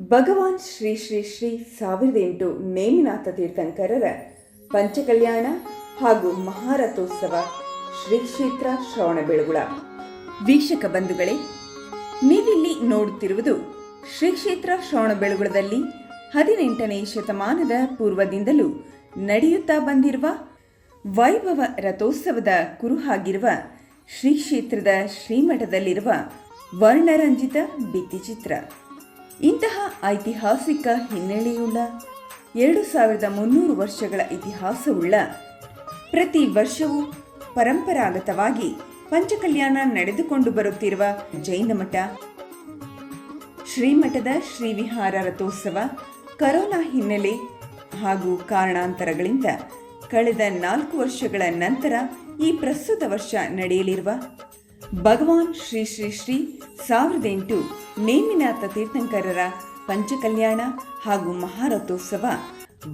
ಭಗವಾನ್ ಶ್ರೀ ಶ್ರೀ ಶ್ರೀ ಸಾವಿರದ ಎಂಟು ನೇಮಿನಾಥ ತೀರ್ಥಂಕರರ ಪಂಚಕಲ್ಯಾಣ ಹಾಗೂ ಮಹಾರಥೋತ್ಸವ ಶ್ರೀ ಕ್ಷೇತ್ರ ಶ್ರವಣಬೆಳಗುಳ ವೀಕ್ಷಕ ಬಂಧುಗಳೇ, ನೀವಿಲ್ಲಿ ನೋಡುತ್ತಿರುವುದು ಶ್ರೀ ಕ್ಷೇತ್ರ ಶ್ರವಣಬೆಳಗುಳದಲ್ಲಿ ಹದಿನೆಂಟನೇ ಶತಮಾನದ ಪೂರ್ವದಿಂದಲೂ ನಡೆಯುತ್ತಾ ಬಂದಿರುವ ವೈಭವ ರಥೋತ್ಸವದ ಕುರುಹಾಗಿರುವ ಶ್ರೀ ಕ್ಷೇತ್ರದ ಶ್ರೀಮಠದಲ್ಲಿರುವ ವರ್ಣರಂಜಿತ ಭಿತ್ತಿಚಿತ್ರ. ಇಂತಹ ಐತಿಹಾಸಿಕ ಹಿನ್ನೆಲೆಯುಳ್ಳ ಎರಡು ಸಾವಿರದ ಮುನ್ನೂರು ವರ್ಷಗಳ ಇತಿಹಾಸವುಳ್ಳ ಪ್ರತಿ ವರ್ಷವೂ ಪರಂಪರಾಗತವಾಗಿ ಪಂಚಕಲ್ಯಾಣ ನಡೆದುಕೊಂಡು ಬರುತ್ತಿರುವ ಜೈನ ಮಠ, ಶ್ರೀಮಠದ ಶ್ರೀವಿಹಾರ ರಥೋತ್ಸವ ಕರೋನಾ ಹಿನ್ನೆಲೆ ಹಾಗೂ ಕಾರಣಾಂತರಗಳಿಂದ ಕಳೆದ ನಾಲ್ಕು ವರ್ಷಗಳ ನಂತರ ಈ ಪ್ರಸ್ತುತ ವರ್ಷ ನಡೆಯಲಿರುವ ಭಗವಾನ್ ಶ್ರೀ ಶ್ರೀ ಶ್ರೀ ಸಾವಿರದ ಎಂಟು ನೇಮಿನಾಥ ತೀರ್ಥಂಕರರ ಪಂಚಕಲ್ಯಾಣ ಹಾಗೂ ಮಹಾರಥೋತ್ಸವ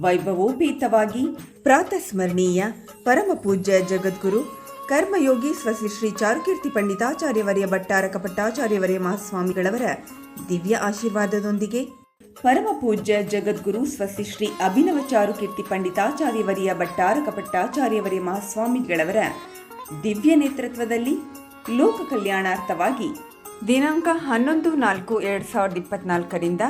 ವೈಭವೋಪೇತವಾಗಿ ಪ್ರಾತಸ್ಮರಣೀಯ ಪರಮ ಪೂಜ್ಯ ಜಗದ್ಗುರು ಕರ್ಮಯೋಗಿ ಸ್ವಸಿ ಶ್ರೀ ಚಾರುಕೀರ್ತಿ ಪಂಡಿತಾಚಾರ್ಯವರ್ಯ ಭಟ್ಟಾರಕ ಭಟ್ಟಾಚಾರ್ಯವರ್ಯ ಮಹಾಸ್ವಾಮಿಗಳವರ ದಿವ್ಯ ಆಶೀರ್ವಾದದೊಂದಿಗೆ ಪರಮ ಪೂಜ್ಯ ಜಗದ್ಗುರು ಸ್ವಸಿ ಶ್ರೀ ಅಭಿನವ ಚಾರುಕೀರ್ತಿ ಪಂಡಿತಾಚಾರ್ಯವರ್ಯ ಭಟ್ಟಾರಕ ಭಟ್ಟಾಚಾರ್ಯವರ್ಯ ಮಹಾಸ್ವಾಮಿಗಳವರ ದಿವ್ಯ ನೇತೃತ್ವದಲ್ಲಿ ಲೋಕ ಕಲ್ಯಾಣಾರ್ಥವಾಗಿ ದಿನಾಂಕ ಹನ್ನೊಂದು ನಾಲ್ಕು ಎರಡು ಸಾವಿರದ ಇಪ್ಪತ್ನಾಲ್ಕರಿಂದ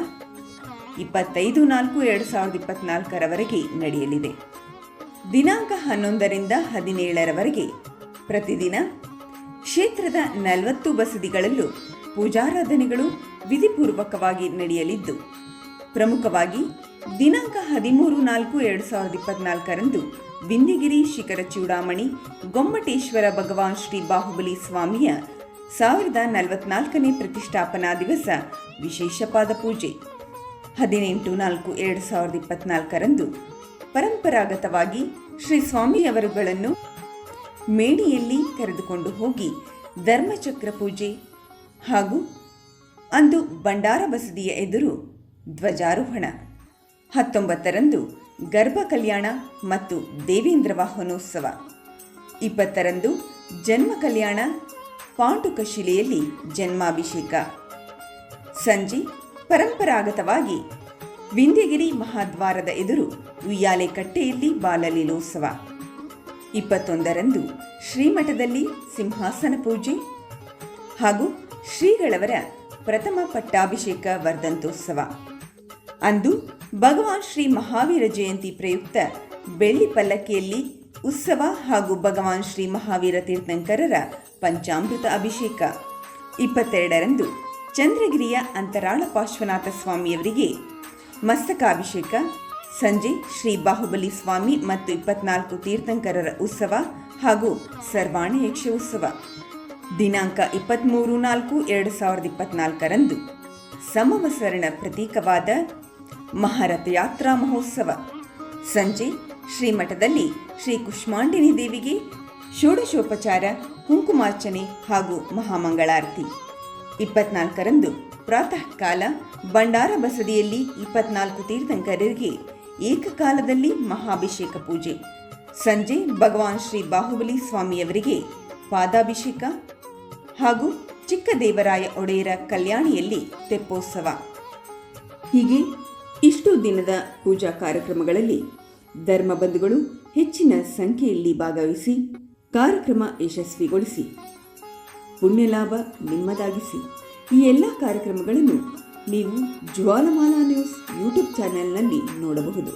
ಇಪ್ಪತ್ತೈದು ನಾಲ್ಕು ಎರಡು ಸಾವಿರದ ಇಪ್ಪತ್ನಾಲ್ಕರವರೆಗೆ ನಡೆಯಲಿದೆ. ದಿನಾಂಕ ಹನ್ನೊಂದರಿಂದ ಹದಿನೇಳರವರೆಗೆ ಪ್ರತಿದಿನ ಕ್ಷೇತ್ರದ ನಲವತ್ತು ಬಸದಿಗಳಲ್ಲೂ ಪೂಜಾರಾಧನೆಗಳು ವಿಧಿಪೂರ್ವಕವಾಗಿ ನಡೆಯಲಿದ್ದು, ಪ್ರಮುಖವಾಗಿ ದಿನಾಂಕ ಹದಿಮೂರು ನಾಲ್ಕು ಎರಡು ಸಾವಿರದ ಇಪ್ಪತ್ನಾಲ್ಕರಂದು ವಿಂಧ್ಯಗಿರಿ ಶಿಖರ ಚೂಡಾಮಣಿ, ಗೊಮ್ಮಟೇಶ್ವರ ಭಗವಾನ್ ಶ್ರೀ ಬಾಹುಬಲಿ ಸ್ವಾಮಿಯ ಸಾವಿರದ ನಲವತ್ನಾಲ್ಕನೇ ಪ್ರತಿಷ್ಠಾಪನಾ ದಿವಸ ವಿಶೇಷ ಪಾದಪೂಜೆ ಹದಿನೆಂಟು ನಾಲ್ಕು ಎರಡು ಸಾವಿರದ ಇಪ್ಪತ್ನಾಲ್ಕರಂದು ಪರಂಪರಾಗತವಾಗಿ ಶ್ರೀ ಸ್ವಾಮಿಯವರುಗಳನ್ನು ಮೇಡಿಯಲ್ಲಿ ಕರೆದುಕೊಂಡು ಹೋಗಿ ಧರ್ಮಚಕ್ರ ಪೂಜೆ ಹಾಗೂ ಅಂದು ಭಂಡಾರ ಬಸದಿಯ ಎದುರು ಧ್ವಜಾರೋಹಣ. ಹತ್ತೊಂಬತ್ತರಂದು ಗರ್ಭ ಕಲ್ಯಾಣ ಮತ್ತು ದೇವೇಂದ್ರ ವಾಹನೋತ್ಸವ. ಇಪ್ಪತ್ತರಂದು ಜನ್ಮ ಕಲ್ಯಾಣ ಪಾಂಡುಕ ಶಿಲೆಯಲ್ಲಿ ಜನ್ಮಾಭಿಷೇಕ. ಸಂಜೆ ಪರಂಪರಾಗತವಾಗಿ ವಿಂಧ್ಯಗಿರಿ ಮಹಾದ್ವಾರದ ಎದುರು ಉಯ್ಯಾಲೆ ಕಟ್ಟೆಯಲ್ಲಿ ಬಾಲಲೀಲೋತ್ಸವ. ಇಪ್ಪತ್ತೊಂದರಂದು ಶ್ರೀಮಠದಲ್ಲಿ ಸಿಂಹಾಸನ ಪೂಜೆ ಹಾಗೂ ಶ್ರೀಗಳವರ ಪ್ರಥಮ ಪಟ್ಟಾಭಿಷೇಕ ವರ್ಧಂತೋತ್ಸವ ಅಂದು ಭಗವಾನ್ ಶ್ರೀ ಮಹಾವೀರ ಜಯಂತಿ ಪ್ರಯುಕ್ತ ಬೆಳ್ಳಿ ಪಲ್ಲಕ್ಕಿಯಲ್ಲಿ ಉತ್ಸವ ಹಾಗೂ ಭಗವಾನ್ ಶ್ರೀ ಮಹಾವೀರ ತೀರ್ಥಂಕರರ ಪಂಚಾಮೃತ ಅಭಿಷೇಕ. ಇಪ್ಪತ್ತೆರಡರಂದು ಚಂದ್ರಗಿರಿಯ ಅಂತರಾಳ ಪಾರ್ಶ್ವನಾಥ ಸ್ವಾಮಿಯವರಿಗೆ ಮಸ್ತಕಾಭಿಷೇಕ. ಸಂಜೆ ಶ್ರೀ ಬಾಹುಬಲಿ ಸ್ವಾಮಿ ಮತ್ತು ಇಪ್ಪತ್ನಾಲ್ಕು ತೀರ್ಥಂಕರರ ಉತ್ಸವ ಹಾಗೂ ಸರ್ವಾಣಿ ಯಕ್ಷ ಉತ್ಸವ. ದಿನಾಂಕ ಇಪ್ಪತ್ತ್ಮೂರು ನಾಲ್ಕು ಎರಡು ಸಾವಿರದ ಇಪ್ಪತ್ನಾಲ್ಕರಂದು ಸಮವಸರಣ ಪ್ರತೀಕವಾದ ಮಹಾರಥ ಯಾತ್ರಾ ಮಹೋತ್ಸವ. ಸಂಜೆ ಶ್ರೀಮಠದಲ್ಲಿ ಶ್ರೀ ಕುಷ್ಮಾಂಡಿನಿ ದೇವಿಗೆ ಷೋಡಶೋಪಚಾರ, ಕುಂಕುಮಾರ್ಚನೆ ಹಾಗೂ ಮಹಾಮಂಗಳಾರತಿ. ಇಪ್ಪತ್ನಾಲ್ಕರಂದು ಪ್ರಾತಃ ಕಾಲ ಭಂಡಾರ ಬಸದಿಯಲ್ಲಿ ಇಪ್ಪತ್ನಾಲ್ಕು ತೀರ್ಥಂಕರರಿಗೆ ಏಕಕಾಲದಲ್ಲಿ ಮಹಾಭಿಷೇಕ ಪೂಜೆ. ಸಂಜೆ ಭಗವಾನ್ ಶ್ರೀ ಬಾಹುಬಲಿ ಸ್ವಾಮಿಯವರಿಗೆ ಪಾದಾಭಿಷೇಕ ಹಾಗೂ ಚಿಕ್ಕದೇವರಾಯ ಒಡೆಯರ ಕಲ್ಯಾಣಿಯಲ್ಲಿ ತೆಪ್ಪೋತ್ಸವ. ಹೀಗೆ ಇಷ್ಟು ದಿನದ ಪೂಜಾ ಕಾರ್ಯಕ್ರಮಗಳಲ್ಲಿ ಧರ್ಮಬಂಧುಗಳು ಹೆಚ್ಚಿನ ಸಂಖ್ಯೆಯಲ್ಲಿ ಭಾಗವಹಿಸಿ ಕಾರ್ಯಕ್ರಮ ಯಶಸ್ವಿಗೊಳಿಸಿ, ಪುಣ್ಯಲಾಭ ನಿಮ್ಮದಾಗಿಸಿ. ಈ ಎಲ್ಲ ಕಾರ್ಯಕ್ರಮಗಳನ್ನು ನೀವು ಜ್ವಾಲಮಾಲಾ ನ್ಯೂಸ್ ಯೂಟ್ಯೂಬ್ ಚಾನೆಲ್ನಲ್ಲಿ ನೋಡಬಹುದು.